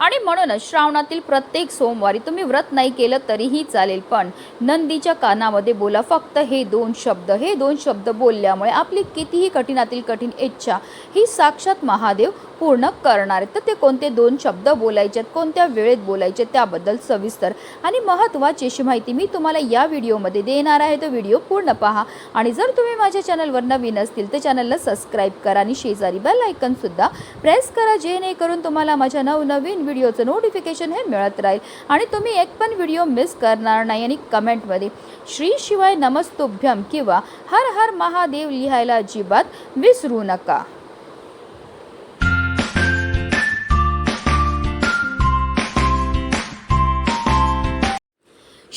आणि म्हणूनच श्रावणातील प्रत्येक सोमवारी तुम्ही व्रत नाही केलं तरीही चालेल पण नंदीच्या कानामध्ये बोला. फक्त हे दोन शब्द हे दोन शब्द बोलल्यामुळे आपली कितीही कठीणातील कठीण इच्छा ही साक्षात महादेव पूर्ण करणार आहेत. तर ते कोणते दोन शब्द बोलायचे आहेत कोणत्या वेळेत बोलायचे त्याबद्दल सविस्तर आणि महत्त्वाची अशी माहिती मी तुम्हाला या व्हिडिओमध्ये देणार आहे. तो व्हिडिओ पूर्ण पहा. आणि जर तुम्ही माझ्या चॅनलवर नवीन असतील तर चॅनलला सबस्क्राईब करा आणि शेजारी बेल आयकनसुद्धा प्रेस करा जेणेकरून तुम्हाला माझ्या नवनवीन व्हिडिओचं नोटिफिकेशन हे मिळत राहील. आणि तुम्ही एक पण व्हिडिओ मिस करणार नाही आणि कमेंटमध्ये श्री शिवाय नमस्तुभ्यम किंवा हर हर महादेव लिहायला अजिबात विसरू नका.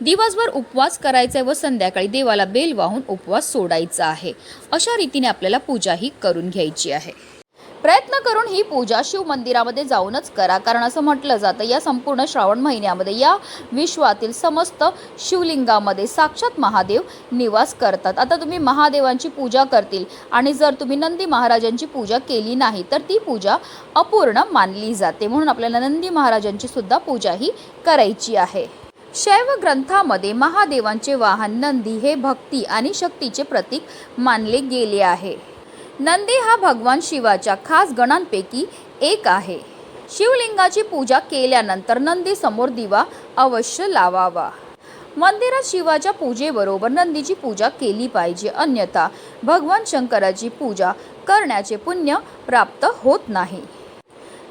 दिवसभर उपवास करायचा आहे व संध्याकाळी देवाला बेल वाहून उपवास सोडायचा आहे. अशा रीतीने आपल्याला पूजा ही करून घ्यायची आहे. प्रयत्न करून ही पूजा शिव मंदिरामध्ये जाऊनच करा. कारण असं म्हटलं जातं या संपूर्ण श्रावण महिन्यामध्ये या विश्वातील समस्त शिवलिंगामध्ये साक्षात महादेव निवास करतात. आता तुम्ही महादेवांची पूजा करतील आणि जर तुम्ही नंदी महाराजांची पूजा केली नाही तर ती पूजा अपूर्ण मानली जाते. म्हणून आपल्याला नंदी महाराजांची सुद्धा पूजा ही करायची आहे. शैव ग्रंथामध्ये महादेवांचे वाहन नंदी हे भक्ती आणि शक्तीचे प्रतीक मानले गेले आहे. नंदी हा भगवान शिवाच्या खास गणांपैकी एक आहे. शिवलिंगाची पूजा केल्यानंतर नंदी समोर दिवा अवश्य लावावा. मंदिरात शिवाच्या पूजेबरोबर नंदीची पूजा केली पाहिजे अन्यथा भगवान शंकराची पूजा करण्याचे पुण्य प्राप्त होत नाही.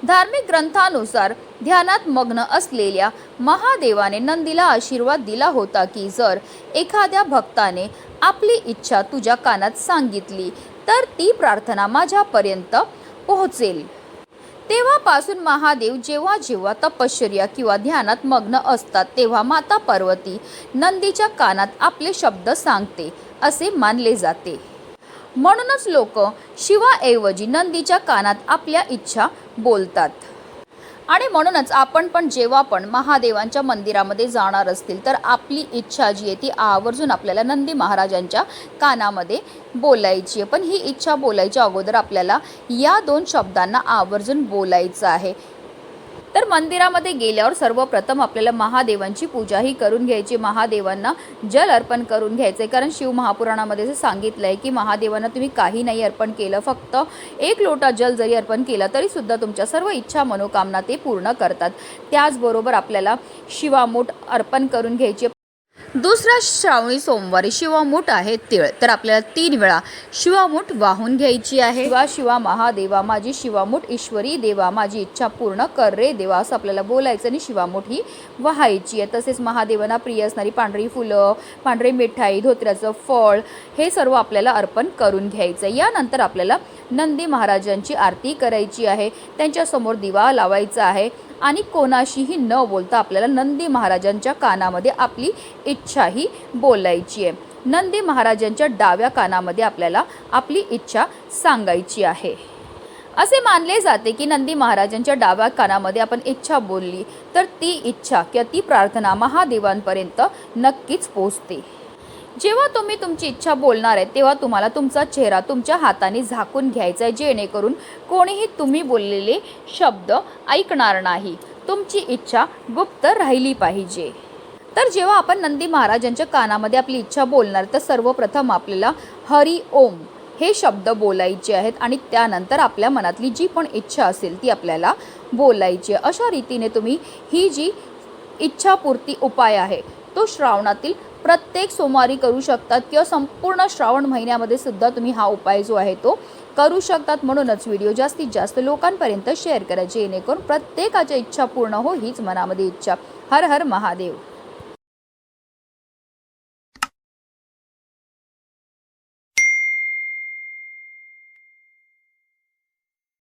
धार्मिक ग्रंथानुसार ध्यानात मग्न असलेल्या महादेवाने नंदीला आशीर्वाद दिला होता की जर एखाद्या भक्ताने आपली इच्छा तुझ्या कानात सांगितली तर ती प्रार्थना माझ्यापर्यंत पोहोचेल. तेव्हापासून महादेव जेव्हा जेव्हा तपश्चर्या किंवा ध्यानात मग्न असतात तेव्हा माता पार्वती नंदीच्या कानात आपले शब्द सांगते असे मानले जाते. म्हणूनच लोक शिवाऐवजी नंदीच्या कानात आपल्या इच्छा बोलतात. आणि म्हणूनच आपण पण जेव्हा पण महादेवांच्या मंदिरामध्ये जाणार असतील तर आपली इच्छा जी आहे ती आवर्जून आपल्याला नंदी महाराजांच्या कानामध्ये बोलायची आहे. पण ही इच्छा बोलायच्या अगोदर आपल्याला या दोन शब्दांना आवर्जून बोलायचं आहे. तर मंदिरामध्ये गेल्यावर सर्वप्रथम आपल्याला महादेवांची पूजाही करून घ्यायची. महादेवांना जल अर्पण करून घ्यायचे. कारण शिव महापुराणामध्ये असं सांगितलं आहे की महादेवांना तुम्ही काही नाही अर्पण केलं. फक्त एक लोटा जल जरी अर्पण केलं तरी सुद्धा तुमच्या सर्व इच्छा मनोकामना ते पूर्ण करतात. त्याचबरोबर आपल्याला शिवामूठ अर्पण करून घ्यायचे. दुसरा श्रावणी सोमवारी शिवामूठ आहे तिळ. तर आपल्याला तीन वेळा शिवामूठ वाहून घ्यायची आहे. शिवा शिवा महादेवा माझी शिवामूठ ईश्वरी देवा माझी इच्छा पूर्ण कर रे देवा असं आपल्याला बोलायचं आणि शिवामूठ ही वाहायची आहे. तसेच महादेवांना प्रिय असणारी पांढरी फुलं पांढरी मिठाई धोत्र्याचं फळ हे सर्व आपल्याला अर्पण करून घ्यायचं आहे. यानंतर आपल्याला नंदी महाराजांची आरती करायची आहे. त्यांच्यासमोर दिवा लावायचा आहे. आणि कोणाशीही न बोलता आपल्याला नंदी महाराजांच्या कानामध्ये आपली इच्छाही बोलायची आहे. नंदी महाराजांच्या डाव्या कानामध्ये आपल्याला आपली इच्छा सांगायची आहे. असे मानले जाते की नंदी महाराजांच्या डाव्या कानामध्ये आपण इच्छा बोलली तर ती इच्छा किंवा ती प्रार्थना महादेवांपर्यंत नक्कीच पोचते जेव्हा तुम्ही तुमची इच्छा बोलणार आहे तेव्हा तुम्हाला तुमचा चेहरा तुमच्या हाताने झाकून घ्यायचा आहे जेणेकरून कोणीही तुम्ही बोललेले शब्द ऐकणार नाही. तुमची इच्छा गुप्त राहिली पाहिजे. तर जेव्हा आपण नंदी महाराजांच्या कानामध्ये आपली इच्छा बोलणार तर सर्वप्रथम आपल्याला हरी ओम हे शब्द बोलायचे आहेत आणि त्यानंतर आपल्या मनातली जी पण इच्छा असेल ती आपल्याला बोलायची आहे. अशा रीतीने तुम्ही ही जी इच्छापूर्ती उपाय आहे तो श्रावणातील प्रत्येक सोमवारी करू शकतात किंवा संपूर्ण श्रावण महिन्यामध्ये सुद्धा तुम्ही हा उपाय जो आहे तो करू शकतात म्हणूनच व्हिडिओ जास्तीत जास्त लोकांपर्यंत शेअर करा जेणेकरून प्रत्येकाच्या इच्छा पूर्ण हो हीच मनामध्ये इच्छा. हर हर महादेव.